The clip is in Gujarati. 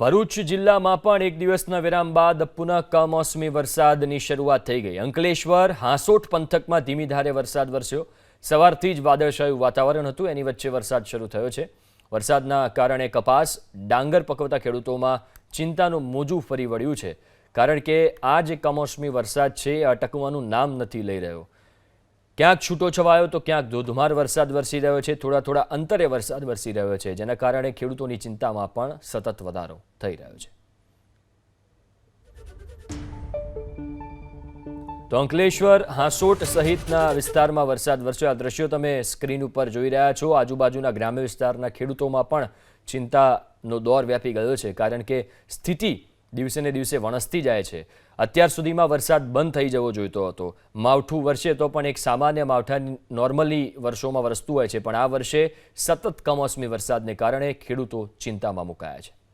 ભરૂચ જિલ્લામાં પણ એક દિવસના વિરામ બાદ પુનઃ કમોસમી વરસાદની શરૂઆત થઈ ગઈ. અંકલેશ્વર, હાંસોટ પંથકમાં ધીમી ધારે વરસાદ વરસ્યો. સવારથી જ વાદળછાયું વાતાવરણ હતું. એની વચ્ચે વરસાદ શરૂ થયો છે. વરસાદના કારણે કપાસ, ડાંગર પકવતા ખેડૂતોમાં ચિંતાનું મોજું ફરી વળ્યું છે. કારણ કે આ જે કમોસમી વરસાદ છે, એ અટકવાનું નામ નથી લઈ રહ્યો. ક્યાંક છૂટો છવાયો તો ક્યાંક ધોધમાર વરસાદ વરસી રહ્યો છે. થોડા થોડા અંતરે વરસાદ વરસી રહ્યો છે, જેના કારણે ખેડૂતોની ચિંતામાં પણ સતત વધારો થઈ રહ્યો છે. તો અંકલેશ્વર, હાંસોટ સહિતના વિસ્તારમાં વરસાદ વરસ્યો. આ દ્રશ્યો તમે સ્ક્રીન ઉપર જોઈ રહ્યા છો. આજુબાજુના ગ્રામ્ય વિસ્તારના ખેડૂતોમાં પણ ચિંતાનો દોર વ્યાપી ગયો છે, કારણ કે સ્થિતિ દિવસે ને દિવસે વણસતી જાય છે. અત્યાર સુધીમાં વરસાદ બંધ થઈ જવો જોઈતો હતો. માવઠું વરસે તો પણ એક સામાન્ય માવઠા નોર્મલી વર્ષોમાં વરસતું હોય છે, પણ આ વર્ષે સતત કમોસમી વરસાદને કારણે ખેડૂતો ચિંતામાં મુકાયા છે.